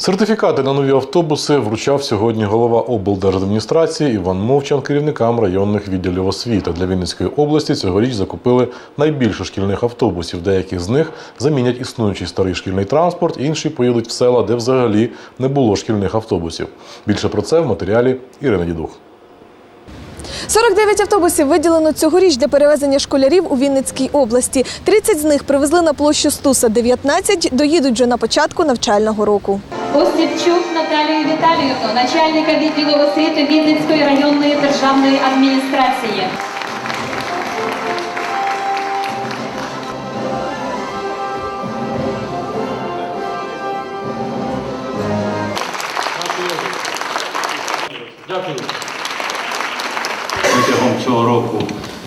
Сертифікати на нові автобуси вручав сьогодні голова облдержадміністрації Іван Мовчан керівникам районних відділів освіти. Для Вінницької області цьогоріч закупили найбільше шкільних автобусів. Деякі з них замінять існуючий старий шкільний транспорт, інші поїдуть в села, де взагалі не було шкільних автобусів. Більше про це в матеріалі Ірини Дідух. 49 автобусів виділено цьогоріч для перевезення школярів у Вінницькій області. 30 з них привезли на площу Стуса, 19 доїдуть вже на початку навчального року. Остапчук Наталію Віталіївну, начальника відділу освіти Вінницької районної державної адміністрації. Протягом цього року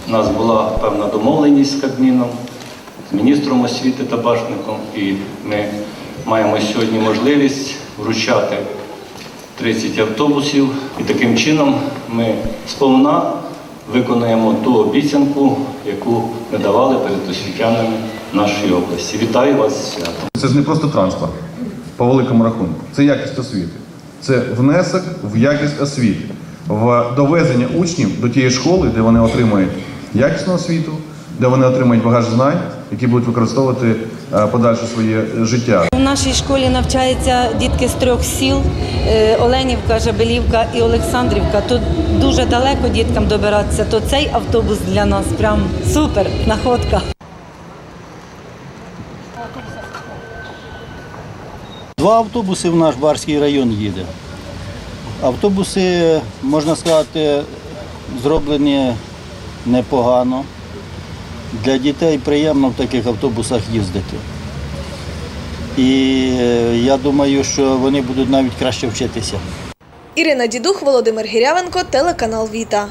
у нас була певна домовленість з Кабміном, з міністром освіти та башником, і ми маємо сьогодні можливість вручати 30 автобусів. І таким чином ми сповна виконаємо ту обіцянку, яку ми давали перед освітянами нашої області. Вітаю вас з святом! Це ж не просто транспорт по великому рахунку. Це якість освіти. Це внесок в якість освіти, в довезення учнів до тієї школи, де вони отримають якісну освіту, де вони отримають багаж знань, які будуть використовувати е, подальше своє життя. У нашій школі навчаються дітки з трьох сіл: е, Оленівка, Жабелівка і Олександрівка. Тут дуже далеко діткам добиратися. То цей автобус для нас прям супер находка. Два автобуси в наш Барський район їде. Автобуси, можна сказати, зроблені непогано. Для дітей приємно в таких автобусах їздити. І е, я думаю, що вони будуть навіть краще вчитися. Ірина Дідух, Володимир Гірявенко, телеканал Віта.